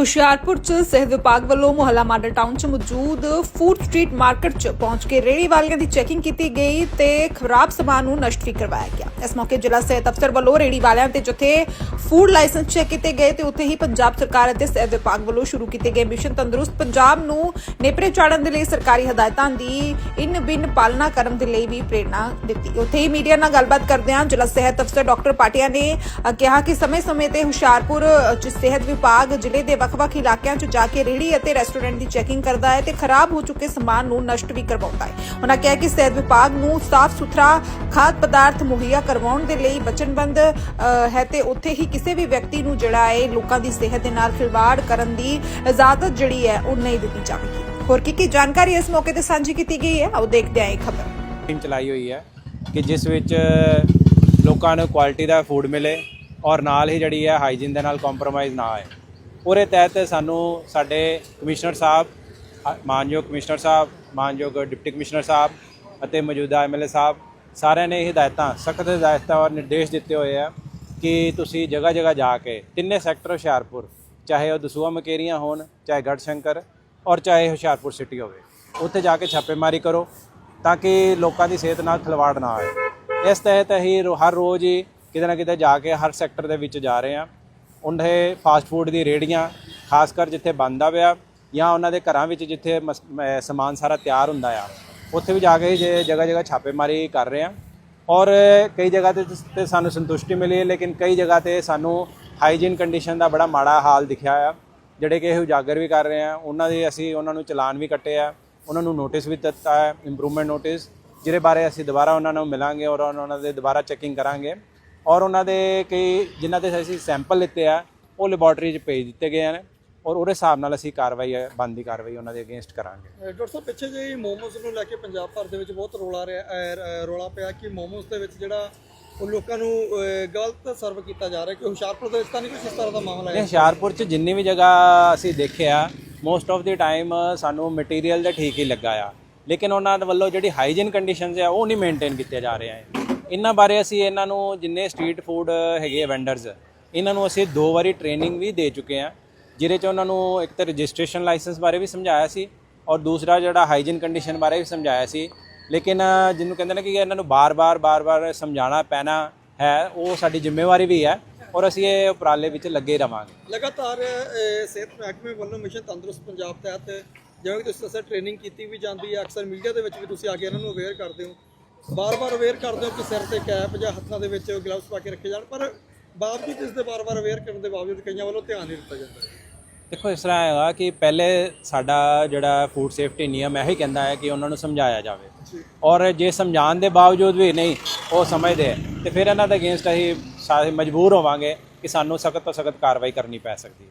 ਹੁਸ਼ਿਆਰਪੁਰ ਚ ਸਿਹਤ ਵਿਭਾਗ ਵੱਲੋਂ ਮੁਹੱਲਾ ਮਾਡਲ ਟਾਊਨ ਚ ਮੌਜੂਦ ਫੂਡ ਸਟਰੀਟ ਮਾਰਕੀਟ ਚ ਪਹੁੰਚ ਕੇ ਰੇਹੜੀ ਵਾਲਿਆਂ ਦੀ ਚੈਕਿੰਗ ਕੀਤੀ ਗਈ ਤੇ ਖਰਾਬ ਸਮਾਨ ਨੂੰ ਨਸ਼ਟ ਵੀ ਕਰਵਾਇਆ ਗਿਆ। ਇਸ ਮੌਕੇ ਜ਼ਿਲ੍ਹਾ ਸਿਹਤ ਅਫਸਰ ਵੱਲੋਂ ਰੇਹੜੀ ਵਾਲਿਆਂ ਤੇ ਜਿੱਥੇ ਫੂਡ ਲਾਇਸੈਂਸ ਚੈੱਕ ਕੀਤੇ ਗਏ ਤੇ ਉੱਥੇ ਹੀ ਪੰਜਾਬ ਸਰਕਾਰ ਅਤੇ ਸਿਹਤ ਵਿਭਾਗ ਵੱਲੋਂ ਸ਼ੁਰੂ ਕੀਤੇ ਗਏ ਮਿਸ਼ਨ ਤੰਦਰੁਸਤ ਪੰਜਾਬ ਨੂੰ ਨੇਪਰੇ ਚਾੜਨ ਦੇ ਲਈ ਸਰਕਾਰੀ ਹਦਾਇਤਾਂ ਦੀ ਇਨ ਬਿਨ ਪਾਲਣਾ ਕਰਨ ਦੇ ਲਈ ਵੀ ਪ੍ਰੇਰਣਾ ਦਿੱਤੀ। ਉੱਥੇ ਹੀ ਮੀਡੀਆ ਨਾਲ ਗੱਲਬਾਤ ਕਰਦਿਆਂ ਜ਼ਿਲ੍ਹਾ ਸਿਹਤ ਅਫਸਰ ਡਾਕਟਰ ਪਾਟਿਆ ਨੇ ਕਿਹਾ ਕਿ ਸਮੇਂ-ਸਮੇਂ ਤੇ ਹੁਸ਼ਿਆਰਪੁਰ ਚ ਸਿਹਤ ਵਿਭਾਗ ਜ਼ਿਲ੍ਹੇ ਦੇ ਵੱਖ-ਵੱਖ ਇਲਾਕਿਆਂ 'ਚ ਜਾ ਕੇ ਰੇਹੜੀ ਅਤੇ ਰੈਸਟੋਰੈਂਟ ਦੀ ਚੈਕਿੰਗ ਕਰਦਾ ਹੈ ਤੇ ਖਰਾਬ ਹੋ ਚੁੱਕੇ ਸਮਾਨ ਨੂੰ ਨਸ਼ਟ ਵੀ ਕਰਵਾਉਂਦਾ ਹੈ। ਉਹਨਾਂ ਕਿਹਾ ਕਿ ਸਿਹਤ ਵਿਭਾਗ ਨੂੰ ਸਾਫ਼ ਸੁਥਰਾ ਖਾਦ ਪਦਾਰਥ ਮੁਹੱਈਆ ਕਰਵਾਉਣ ਦੇ ਲਈ ਵਚਨਬੰਦ ਹੈ ਤੇ ਉੱਥੇ ਹੀ ਕਿਸੇ ਵੀ ਵਿਅਕਤੀ ਨੂੰ ਜਿਹੜਾ ਹੈ ਲੋਕਾਂ ਦੀ ਸਿਹਤ ਦੇ ਨਾਲ ਖਿਲਵਾੜ ਕਰਨ ਦੀ ਇਜਾਜ਼ਤ ਜਿਹੜੀ ਹੈ ਉਹ ਨਹੀਂ ਦਿੱਤੀ ਜਾਵੇਗੀ। ਹੋਰ ਕੀ ਕੀ ਜਾਣਕਾਰੀ ਇਸ ਮੌਕੇ ਤੇ ਸਾਂਝੀ ਕੀਤੀ ਗਈ ਹੈ? ਆਓ ਦੇਖਦੇ ਹਾਂ ਇਹ ਖਬਰ। ਟੀਮ ਚਲਾਈ ਹੋਈ ਹੈ ਕਿ ਜਿਸ ਵਿੱਚ ਲੋਕਾਂ ਨੂੰ ਕੁਆਲਿਟੀ ਦਾ ਫੂਡ ਮਿਲੇ ਔਰ ਨਾਲ ਹੀ ਜਿਹੜੀ ਹੈ ਹਾਈਜੀਨ ਦੇ ਨਾਲ ਕੰਪਰੋਮਾਈਜ਼ ਨਾ ਹੋਏ ਉਹਦੇ ਤਹਿਤ ਸਾਨੂੰ ਸਾਡੇ ਕਮਿਸ਼ਨਰ ਸਾਹਿਬ, ਅ- ਮਾਨਯੋਗ ਕਮਿਸ਼ਨਰ ਸਾਹਿਬ, ਮਾਨਯੋਗ ਡਿਪਟੀ ਕਮਿਸ਼ਨਰ ਸਾਹਿਬ ਅਤੇ ਮੌਜੂਦਾ ਐਮਐਲਏ ਸਾਹਿਬ, ਸਾਰਿਆਂ ਨੇ ਇਹ ਹਦਾਇਤਾਂ, ਸਖਤ ਹਦਾਇਤਾਂ ਔਰ ਨਿਰਦੇਸ਼ ਦਿੱਤੇ ਹੋਏ ਆ ਕਿ ਤੁਸੀਂ ਜਗ੍ਹਾ ਜਗ੍ਹਾ ਜਾ ਕੇ ਤਿੰਨੇ ਸੈਕਟਰ ਹੁਸ਼ਿਆਰਪੁਰ, ਚਾਹੇ ਉਹ ਦਸੂਆ ਮਕੇਰੀਆਂ ਹੋਣ, ਚਾਹੇ ਗੜਸ਼ੰਕਰ ਔਰ ਚਾਹੇ ਹੁਸ਼ਿਆਰਪੁਰ ਸਿਟੀ ਹੋਵੇ, ਉੱਥੇ ਜਾ ਕੇ ਛਾਪੇਮਾਰੀ ਕਰੋ ਤਾਂ ਕਿ ਲੋਕਾਂ ਦੀ ਸਿਹਤ ਨਾਲ ਖਿਲਵਾੜ ਨਾ ਆਏ। ਇਸ ਤਹਿਤ ਅਸੀਂ ਰੋ- ਹਰ ਰੋਜ਼ ਹੀ ਕਿਤੇ ਨਾ ਕਿਤੇ ਜਾ ਕੇ ਹਰ ਸੈਕਟਰ ਦੇ ਵਿੱਚ ਜਾ ਰਹੇ ਹਾਂ। ਉਹਨੇ ਫਾਸਟ ਫੂਡ ਦੀ ਰੇੜੀਆਂ ਖਾਸ ਕਰ ਜਿੱਥੇ ਬੰਦਾ ਪਿਆ ਜਾਂ ਉਹਨਾਂ ਦੇ ਘਰਾਂ ਵਿੱਚ ਜਿੱਥੇ ਮਸ- ਸਮਾਨ ਸਾਰਾ ਤਿਆਰ ਹੁੰਦਾ ਆ, ਉੱਥੇ ਵੀ ਜਾ ਕੇ ਜੇ ਜਗ੍ਹਾ ਜਗ੍ਹਾ ਛਾਪੇਮਾਰੀ ਕਰ ਰਹੇ ਹਾਂ ਔਰ ਕਈ ਜਗ੍ਹਾ ਤੇ ਤੇ ਸਾਨੂੰ ਸੰਤੁਸ਼ਟੀ ਮਿਲੀ ਹੈ, ਲੇਕਿਨ ਕਈ ਜਗ੍ਹਾ ਤੇ ਸਾਨੂੰ ਹਾਈਜੀਨ ਕੰਡੀਸ਼ਨ ਦਾ ਬੜਾ ਮਾੜਾ ਹਾਲ ਦਿਖਿਆ ਆ। ਜਿਹੜੇ ਕਿ ਇਹ ਉਜਾਗਰ ਵੀ ਕਰ ਰਹੇ ਆ, ਉਹਨਾਂ ਦੇ ਅਸੀਂ ਉਹਨਾਂ ਨੂੰ ਚਲਾਨ ਵੀ ਕੱਟੇ ਆ, ਉਹਨਾਂ ਨੂੰ ਨੋਟਿਸ ਵੀ ਦਿੱਤਾ ਹੈ ਇੰਪਰੂਵਮੈਂਟ ਨੋਟਿਸ ਜਿਹਦੇ ਬਾਰੇ ਅਸੀਂ ਦੁਬਾਰਾ ਉਹਨਾਂ ਨੂੰ ਮਿਲਾਂਗੇ ਔਰ ਉਹਨਾਂ ਦੇ ਦੁਬਾਰਾ ਚੈਕਿੰਗ ਕਰਾਂਗੇ। ਔਰ ਉਹਨਾਂ ਦੇ ਕਈ ਜਿਨ੍ਹਾਂ ਦੇ ਅਸੀਂ ਸੈਂਪਲ ਲਿੱਤੇ ਆ ਉਹ ਲੈਬੋਰਟਰੀ 'ਚ ਭੇਜ ਦਿੱਤੇ ਗਏ ਹਨ ਔਰ ਉਹਦੇ ਹਿਸਾਬ ਨਾਲ ਅਸੀਂ ਕਾਰਵਾਈ ਬੰਦੀ ਕਾਰਵਾਈ ਉਹਨਾਂ ਦੇ ਅਗੇਂਸਟ ਕਰਾਂਗੇ। ਡਾਕਟਰ ਸਾਹਿਬ ਪਿੱਛੇ ਜਿਹੇ ਮੋਮੋਸ ਨੂੰ ਲੈ ਕੇ ਪੰਜਾਬ ਭਰ ਦੇ ਵਿੱਚ ਬਹੁਤ ਰੋਲਾ ਰੌਲਾ ਪਿਆ ਕਿ ਮੋਮੋਸ ਦੇ ਵਿੱਚ ਜਿਹੜਾ ਉਹ ਲੋਕਾਂ ਨੂੰ ਗਲਤ ਸਰਵ ਕੀਤਾ ਜਾ ਰਿਹਾ ਕਿ ਹੁਸ਼ਿਆਰਪੁਰ ਦੇ ਵਿੱਚ ਤਾਂ ਨਹੀਂ ਕੁਛ ਇਸ ਤਰ੍ਹਾਂ ਦਾ ਮਾਮਲਾ ਇਹ ਹੈ ਹੁਸ਼ਿਆਰਪੁਰ 'ਚ ਜਿੰਨੀ ਵੀ ਜਗ੍ਹਾ ਅਸੀਂ ਦੇਖਿਆ ਮੋਸਟ ਆਫ ਦੀ ਟਾਈਮ ਸਾਨੂੰ ਮਟੀਰੀਅਲ ਦਾ ਠੀਕ ਹੀ ਲੱਗਾ ਆ। ਲੇਕਿਨ ਉਹਨਾਂ ਦੇ ਵੱਲੋਂ ਜਿਹੜੀ ਹਾਈਜੀਨ ਕੰਡੀਸ਼ਨਸ ਆ ਉਹ ਨਹੀਂ ਮੇਨਟੇਨ ਕੀਤੇ ਜਾ ਰਹੇ ਆ। ਇਹਨਾਂ ਬਾਰੇ ਅਸੀਂ ਇਹਨਾਂ ਨੂੰ ਜਿੰਨੇ ਸਟਰੀਟ ਫੂਡ ਹੈਗੇ ਵੈਂਡਰਸ ਇਹਨਾਂ ਨੂੰ ਅਸੀਂ ਦੋ ਵਾਰੀ ਟ੍ਰੇਨਿੰਗ ਵੀ ਦੇ ਚੁੱਕੇ ਆ ਜਿਹਦੇ 'ਚ ਉਹਨਾਂ ਨੂੰ ਇੱਕ ਤਾਂ ਰਜਿਸਟ੍ਰੇਸ਼ਨ ਲਾਇਸੈਂਸ ਬਾਰੇ ਵੀ ਸਮਝਾਇਆ ਸੀ ਔਰ ਦੂਸਰਾ ਜਿਹੜਾ ਹਾਈਜੀਨ ਕੰਡੀਸ਼ਨ ਬਾਰੇ ਵੀ ਸਮਝਾਇਆ ਸੀ। ਲੇਕਿਨ ਜਿਹਨੂੰ ਕਹਿੰਦੇ ਨੇ ਕਿ ਇਹਨਾਂ ਨੂੰ ਬਾਰ-ਬਾਰ ਬਾਰ-ਬਾਰ ਸਮਝਾਉਣਾ ਪੈਣਾ ਹੈ, ਉਹ ਸਾਡੀ ਜ਼ਿੰਮੇਵਾਰੀ ਵੀ ਹੈ ਔਰ ਅਸੀਂ ਇਹ ਉਪਰਾਲੇ ਵਿੱਚ ਲੱਗੇ ਰਵਾਂਗੇ। ਲਗਾਤਾਰ ਸਿਹਤ ਮਹਿਕਮੇ ਵੱਲੋਂ ਮਿਸ਼ਨ ਤੰਦਰੁਸਤ ਪੰਜਾਬ ਤਹਿਤ ਜਿਵੇਂ ਕਿ ਤੁਸੀਂ ਦੱਸਿਆ ਟ੍ਰੇਨਿੰਗ ਕੀਤੀ ਵੀ ਜਾਂਦੀ ਹੈ, ਅਕਸਰ ਮੀਡੀਆ ਦੇ ਵਿੱਚ ਵੀ ਤੁਸੀਂ ਆ ਕੇ ਇਹਨਾਂ ਨੂੰ ਅਵੇਅਰ ਕਰਦੇ ਹੋ। ਬਾਰ-ਬਾਰ ਅਵੇਅਰ ਕਰਦੇ ਹੋ ਕਿ ਸਿਰ ਤੇ ਕੈਪ ਜਾਂ ਹੱਥਾਂ ਦੇ ਵਿੱਚ ਗਲਵਸ ਪਾ ਕੇ ਰੱਖੇ ਜਾਣ ਪਰ ਬਾਵਜੂਦ ਇਸ ਦੇ ਬਾਰ-ਬਾਰ ਅਵੇਅਰ ਕਰਨ ਦੇ ਬਾਵਜੂਦ ਕਈਆਂ ਵੱਲੋਂ ਧਿਆਨ ਨਹੀਂ ਦਿੱਤਾ ਜਾਂਦਾ। ਦੇਖੋ ਇਸ ਤਰ੍ਹਾਂ ਹੈਗਾ ਕਿ ਪਹਿਲੇ ਸਾਡਾ ਜਿਹੜਾ ਫੂਡ ਸੇਫਟੀ ਨਿਯਮ ਹੈ ਹੀ ਕਹਿੰਦਾ ਹੈ ਕਿ ਉਹਨਾਂ ਨੂੰ ਸਮਝਾਇਆ ਜਾਵੇ। ਔਰ ਜੇ ਸਮਝਾਉਣ ਦੇ ਬਾਵਜੂਦ ਵੀ ਨਹੀਂ ਉਹ ਸਮਝਦੇ ਤੇ ਫਿਰ ਇਹਨਾਂ ਦੇ ਅਗੇਂਸਟ ਅਸੀਂ ਸਾਰੇ ਮਜਬੂਰ ਹੋਵਾਂਗੇ ਕਿ ਸਾਨੂੰ ਸਖਤ ਤੋਂ ਸਖਤ ਕਾਰਵਾਈ ਕਰਨੀ ਪੈ ਸਕਦੀ ਹੈ।